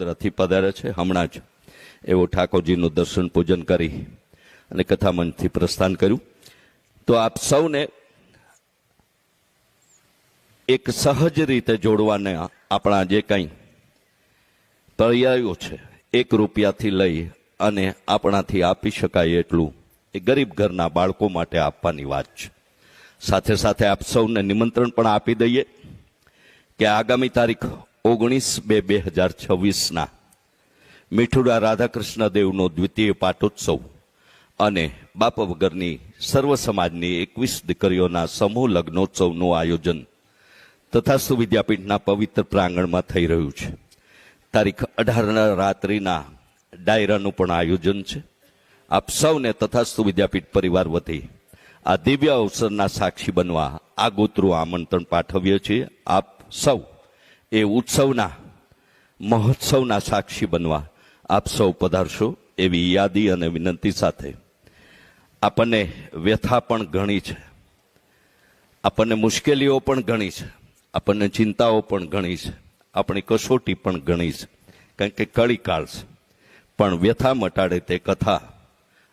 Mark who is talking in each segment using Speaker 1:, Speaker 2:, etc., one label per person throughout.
Speaker 1: વડોદરાથી પધાર્યા છે. હમણાં જ એવો ઠાકોરજીનું દર્શન પૂજન કરી અને કથામંચથી પ્રસ્થાન કર્યું. તો આપ સૌને એક સહજ રીતે જોડવાને આપણા જે કંઈ પર્યાયો છે, એક રૂપિયાથી લઈ અને આપણાથી આપી શકાય એટલું એ ગરીબ ઘરના બાળકો માટે આપવાની વાત છે. સાથે સાથે આપ સૌને નિમંત્રણ પણ આપી દઈએ કે આગામી તારીખ ઓગણીસ બે બે હજાર છવ્વીસના મીઠુડા રાધાકૃષ્ણ દેવનો દ્વિતીય પાટોત્સવ અને બાપ વગરની સર્વ સમાજની એકવીસ દીકરીઓના સમૂહ લગ્નોત્સવનું આયોજન તથાસ્તુ વિદ્યાપીઠના પવિત્ર પ્રાંગણમાં થઈ રહ્યું છે. તારીખ અઢારના રાત્રિના ડાયરાનું પણ આયોજન છે. આપ સૌને તથાસ્તુ વિદ્યાપીઠ પરિવાર વતી આ દિવ્ય અવસરના સાક્ષી બનવા આગોતરું આમંત્રણ પાઠવીએ છીએ. આપ સૌ એ ઉત્સવના, મહોત્સવના સાક્ષી બનવા આપ સૌ પધારશો એવી યાદી અને વિનંતી સાથે. આપણને વ્યથા પણ ઘણી છે. આપણને મુશ્કેલીઓ પણ ઘણી છે. આપણને ચિંતાઓ પણ ઘણી છે. આપણી કસોટી પણ ઘણી છે. કારણ કે કળી કાળ છે. પણ વ્યથા મટાડે તે કથા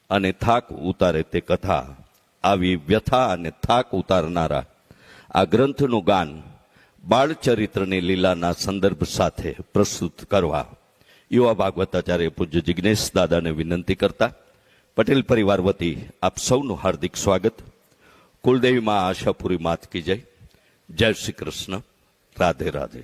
Speaker 1: અને થાક ઉતારે તે કથા. આવી વ્યથા અને થાક ઉતારનારા આ ગ્રંથનું ગાન બાળચરિત્રની લીલાના સંદર્ભ સાથે પ્રસ્તુત કરવા યુવા ભાગવતાચાર્ય પૂજ્ય જિજ્ઞેશ દાદાને વિનંતી કરતા, પટેલ પરિવાર વતી આપ સૌનું હાર્દિક સ્વાગત. કુલદેવીમાં આશાપુરી માત કી જય. જય શ્રી કૃષ્ણ. રાધે રાધે.